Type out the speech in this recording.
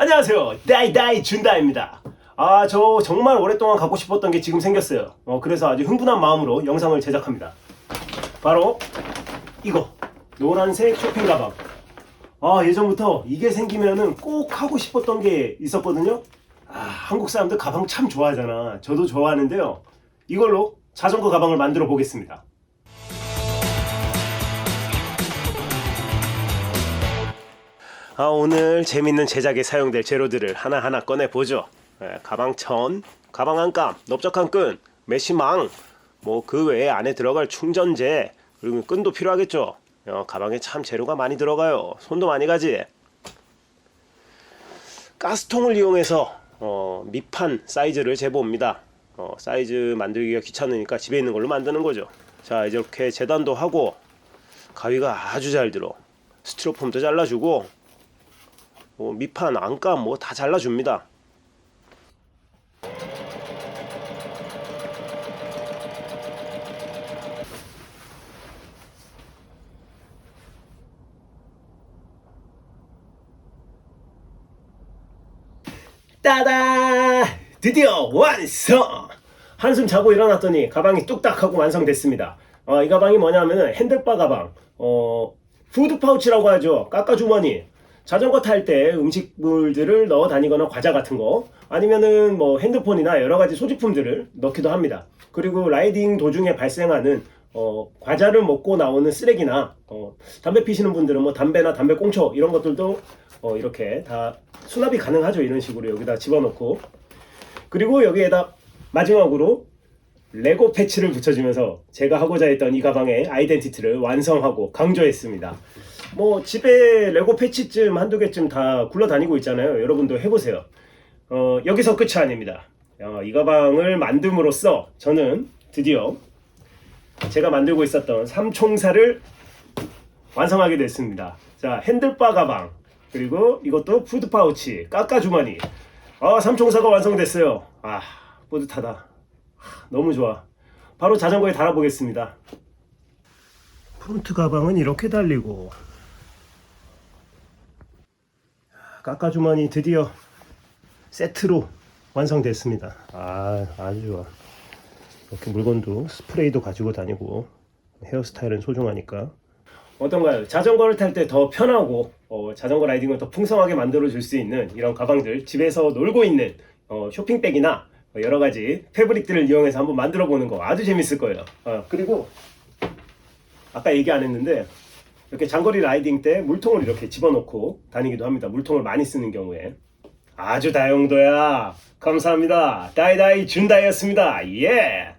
안녕하세요. 다이다이 준다입니다. 아, 저 정말 오랫동안 갖고 싶었던 게 지금 생겼어요. 어, 그래서 아주 흥분한 마음으로 영상을 제작합니다. 바로 이거. 노란색 쇼핑 가방. 아, 예전부터 이게 생기면은 꼭 하고 싶었던 게 있었거든요. 아, 한국 사람들 가방 참 좋아하잖아. 저도 좋아하는데요. 이걸로 자전거 가방을 만들어 보겠습니다. 아, 오늘 재밌는 제작에 사용될 재료들을 하나하나 꺼내보죠. 예, 가방 천, 가방 안감, 넓적한 끈, 메시망, 뭐 그 외에 안에 들어갈 충전재, 그리고 끈도 필요하겠죠. 어, 가방에 참 재료가 많이 들어가요. 손도 많이 가지. 가스통을 이용해서 어, 밑판 사이즈를 재봅니다. 어, 사이즈 만들기가 귀찮으니까 집에 있는 걸로 만드는 거죠. 자, 이렇게 재단도 하고 가위가 아주 잘 들어. 스티로폼도 잘라주고 뭐 밑판, 안감 뭐 다 잘라줍니다. 따다! 드디어 완성! 한숨 자고 일어났더니 가방이 뚝딱 하고 완성됐습니다. 어, 이 가방이 뭐냐면은 핸들바 가방, 어, 푸드 파우치라고 하죠. 깎아 주머니. 자전거 탈 때 음식물들을 넣어 다니거나 과자 같은 거 아니면은 뭐 핸드폰이나 여러 가지 소지품들을 넣기도 합니다. 그리고 라이딩 도중에 발생하는 어, 과자를 먹고 나오는 쓰레기나 어, 담배 피시는 분들은 뭐 담배나 담배 꽁초 이런 것들도 어, 이렇게 다 수납이 가능하죠. 이런 식으로 여기다 집어넣고 그리고 여기에다 마지막으로 레고 패치를 붙여주면서 제가 하고자 했던 이 가방의 아이덴티티를 완성하고 강조했습니다. 뭐 집에 레고 패치쯤 한두 개쯤 다 굴러다니고 있잖아요. 여러분도 해보세요. 어, 여기서 끝이 아닙니다. 어, 이 가방을 만듦으로써 저는 드디어 제가 만들고 있었던 삼총사를 완성하게 됐습니다. 자, 핸들바 가방, 그리고 이것도 푸드 파우치, 까까 주머니. 아, 삼총사가 완성됐어요. 아, 뿌듯하다. 하, 너무 좋아. 바로 자전거에 달아보겠습니다. 프론트 가방은 이렇게 달리고, 까까 주머니 드디어 세트로 완성됐습니다. 아, 아주 좋아. 이렇게 물건도 스프레이도 가지고 다니고 헤어스타일은 소중하니까 어떤가요? 자전거를 탈 때 더 편하고 어, 자전거 라이딩을 더 풍성하게 만들어 줄 수 있는 이런 가방들 집에서 놀고 있는 어, 쇼핑백이나 여러 가지 패브릭들을 이용해서 한번 만들어 보는 거 아주 재밌을 거예요. 어, 그리고 아까 얘기 안 했는데 이렇게 장거리 라이딩 때 물통을 이렇게 집어넣고 다니기도 합니다. 물통을 많이 쓰는 경우에 아주 다용도야. 감사합니다. 다이다이 준다이였습니다. 예.